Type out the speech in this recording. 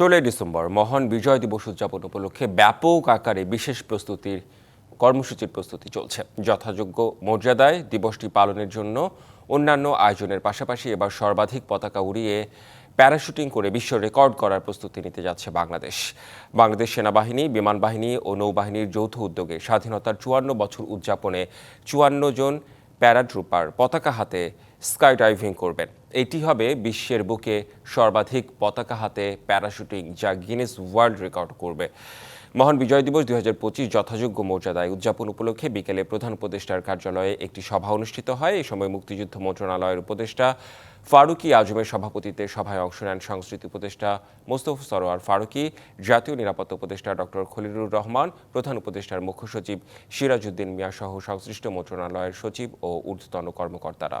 ষোলোই ডিসেম্বর মহান বিজয় দিবস উদযাপন উপলক্ষে ব্যাপক আকারে বিশেষ প্রস্তুতির কর্মসূচির প্রস্তুতি চলছে। যথাযোগ্য মর্যাদায় দিবসটি পালনের জন্য অন্যান্য আয়োজনের পাশাপাশি এবার সর্বাধিক পতাকা উড়িয়ে প্যারাশুটিং করে বিশ্ব রেকর্ড করার প্রস্তুতি নিতে যাচ্ছে বাংলাদেশ। বাংলাদেশ সেনাবাহিনী, বিমান বাহিনী ও নৌবাহিনীর যৌথ উদ্যোগে স্বাধীনতার চুয়ান্ন বছর উদযাপনে চুয়ান্ন জন প্যারাট্রুপার পতাকা হাতে স্কাই ডাইভিং করবেন। এটি হবে বিশ্বের বুকে সর্বাধিক পতাকা হাতে প্যারাশুটিং যা গিনেস ওয়ার্ল্ড রেকর্ড করবে। মহান বিজয় দিবস দুই হাজার পঁচিশ যথাযোগ্য মর্যাদায় উদযাপন উপলক্ষে বিকেলে প্রধান উপদেষ্টার কার্যালয়ে একটি সভা অনুষ্ঠিত হয়। এই সময় মুক্তিযুদ্ধ মন্ত্রণালয়ের উপদেষ্টা ফারুকি আজমের সভাপতিত্বে সভায় অংশ নেন সংস্কৃতি উপদেষ্টা মোস্তফা সরোয়ার ফারুকি, জাতীয় নিরাপত্তা উপদেষ্টা ডক্টর খলিলুর রহমান, প্রধান উপদেষ্টার মুখ্য সচিব সিরাজউদ্দিন মিয়া সহ সংশ্লিষ্ট মন্ত্রণালয়ের সচিব ও ঊর্ধ্বতন কর্মকর্তারা।